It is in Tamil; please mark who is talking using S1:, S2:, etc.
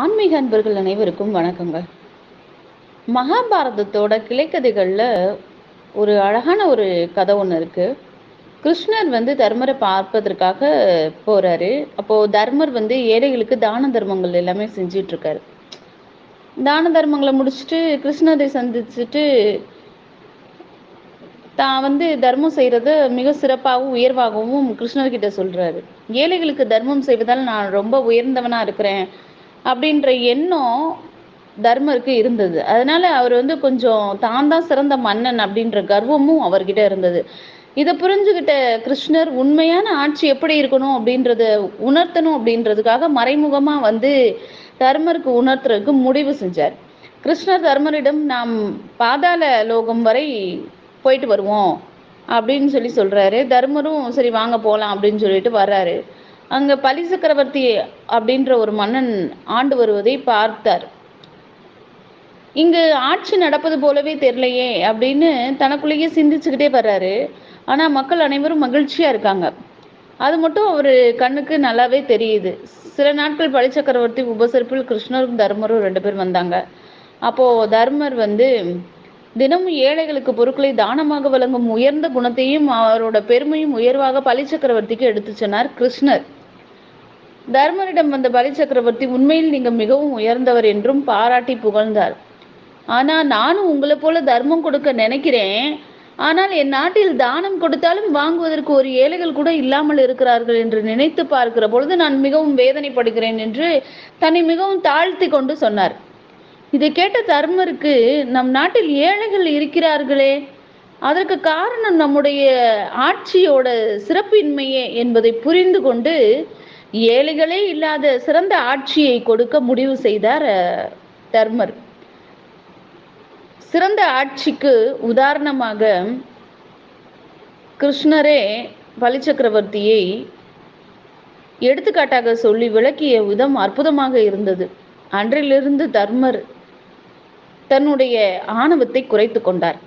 S1: ஆன்மீக அன்பர்கள் அனைவருக்கும் வணக்கங்கள். மகாபாரதத்தோட கிளைக்கதைகளில் ஒரு அழகான ஒரு கதை ஒன்று இருக்கு. கிருஷ்ணர் வந்து தர்மரை பார்ப்பதற்காக போறாரு. அப்போ தர்மர் வந்து ஏழைகளுக்கு தான தர்மங்கள் எல்லாமே செஞ்சுட்டு இருக்காரு தான தர்மங்களை முடிச்சுட்டு கிருஷ்ணரை சந்திச்சுட்டு தான் வந்து தர்மம் செய்கிறது மிக சிறப்பாகவும் உயர்வாகவும் கிருஷ்ணர்கிட்ட சொல்றாரு. ஏழைகளுக்கு தர்மம் செய்வதால் நான் ரொம்ப உயர்ந்தவனா இருக்கிறேன். அப்படின்ற எண்ணம் தர்மருக்கு இருந்தது. அதனால அவர் வந்து கொஞ்சம் தான் தான் சிறந்த மன்னன் அப்படின்ற கர்வமும் அவர்கிட்ட இருந்தது. இதை புரிஞ்சுக்கிட்ட கிருஷ்ணர் உண்மையான ஆட்சி எப்படி இருக்கணும் அப்படின்றத உணர்த்தணும் அப்படின்றதுக்காக மறைமுகமா வந்து தர்மருக்கு உணர்த்துறதுக்கு முடிவு செஞ்சார். கிருஷ்ணர் தர்மரிடம் நாம் பாதாள லோகம் வரை போயிட்டு வருவோம் அப்படின்னு சொல்லி சொல்றாரு. தர்மரும் சரி வாங்க போகலாம் அப்படின்னு சொல்லிட்டு வர்றாரு. அங்க பலி சக்கரவர்த்தி அப்படின்ற ஒரு மன்னன் ஆண்டு வருவதை பார்த்தார். இங்கு ஆட்சி நடப்பது போலவே தெரியலையே அப்படின்னு தனக்குள்ளேயே சிந்திச்சுக்கிட்டே வர்றாரு. ஆனா மக்கள் அனைவரும் மகிழ்ச்சியா இருக்காங்க. அது மட்டும் அவர் கண்ணுக்கு நல்லாவே தெரியுது. சில நாட்கள் பழி சக்கரவர்த்தி உபசரிப்பில் கிருஷ்ணரும் தர்மரும் ரெண்டு பேர் வந்தாங்க. அப்போ தர்மர் வந்து தினமும் ஏழைகளுக்கு பொருட்களை தானமாக வழங்கும் உயர்ந்த குணத்தையும் அவரோட பெருமையும் உயர்வாக பழி சக்கரவர்த்திக்கு எடுத்து சொன்னார் கிருஷ்ணர். தர்மரிடம் வந்த பலி சக்கரவர்த்தி உண்மையில் நீங்க மிகவும் உயர்ந்தவர் என்றும் பாராட்டி புகழ்ந்தார். ஆனா நானும் உங்களை போல தர்மம் கொடுக்க நினைக்கிறேன். ஆனால் என் நாட்டில் தானம் கொடுத்தாலும் வாங்குவதற்கு ஒரு ஏழைகள் கூட இல்லாமல் இருக்கிறார்கள் என்று நினைத்து பார்க்கிற பொழுது நான் மிகவும் வேதனைப்படுகிறேன் என்று தன்னை மிகவும் தாழ்த்தி கொண்டு சொன்னார். இதை கேட்ட தர்மருக்கு நம் நாட்டில் ஏழைகள் இருக்கிறார்களே அதற்கு காரணம் நம்முடைய ஆட்சியோட சிறப்பின்மையே என்பதை புரிந்து கொண்டு ஏழைகளே இல்லாத சிறந்த ஆட்சியை கொடுக்க முடிவு செய்தார் தர்மர். சிறந்த ஆட்சிக்கு உதாரணமாக கிருஷ்ணரே பலிச்சக்கரவர்த்தியை எடுத்துக்காட்டாக சொல்லி விளக்கிய விதம் அற்புதமாக இருந்தது. அன்றிலிருந்து தர்மர் தன்னுடைய ஆணவத்தை குறைத்து கொண்டார்.